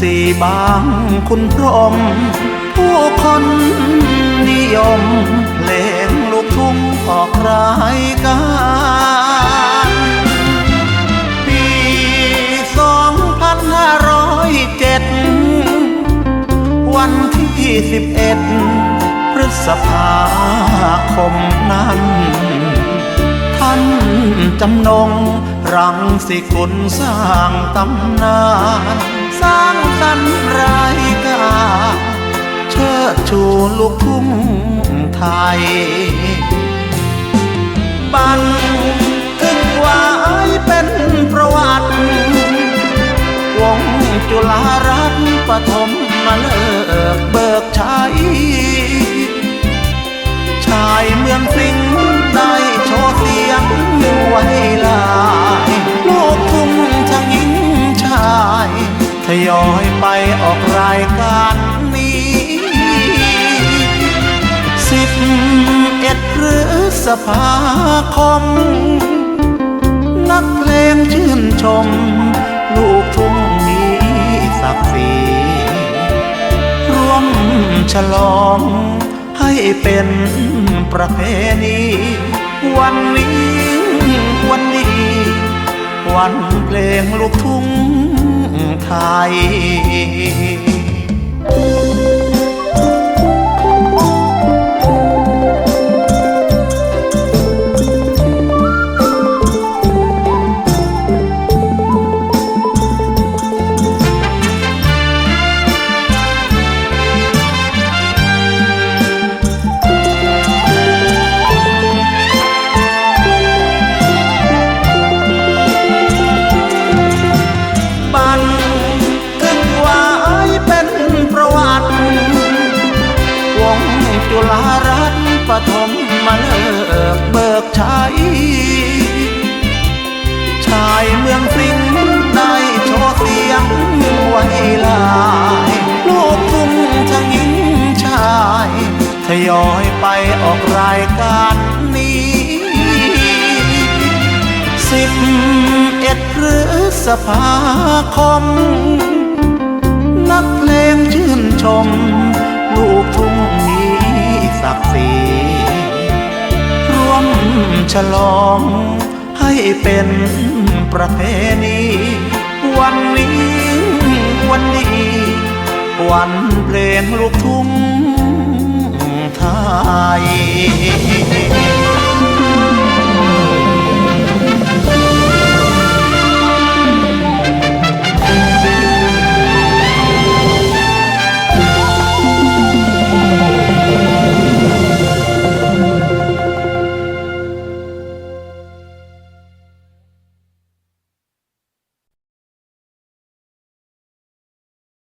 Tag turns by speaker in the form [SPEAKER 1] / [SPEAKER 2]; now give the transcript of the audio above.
[SPEAKER 1] สี่บางคุณพรหมผู้คนนิยม เพลงลูกทุ่งออกรายการปีสองพันห้าร้อยเจ็ดวันที่สิบเอ็ดพฤษภาคมนั้นท่านจำนงรังสิกุลสร้างตำนาน สร้างสรรค์รายการเชิดชูลูกทุ่งไทย บันทึกไว้เป็นประวัติ วงจุฬารัตน์ปฐมมาเลิกเบิกชัยชายเมืองสิงห์ได้ อยไปออกรายการนี้สิบเอ็ดพฤษภาคม นักเพลงชื่นชม ลูกทุ่งมีศักดิ์ศรีร่วมฉลองให้เป็นประเพณีวันนี้วันดีวันเพลงลูกทุ่ง ไทย บเอ็ดพฤษภาคม นักเพลงชื่นชม ลูกทุ่งมีศักดิ์ศรีร่วมฉลองให้เป็นประเพณีวันนี้วันดีวันเพลงลูกทุ่งไทย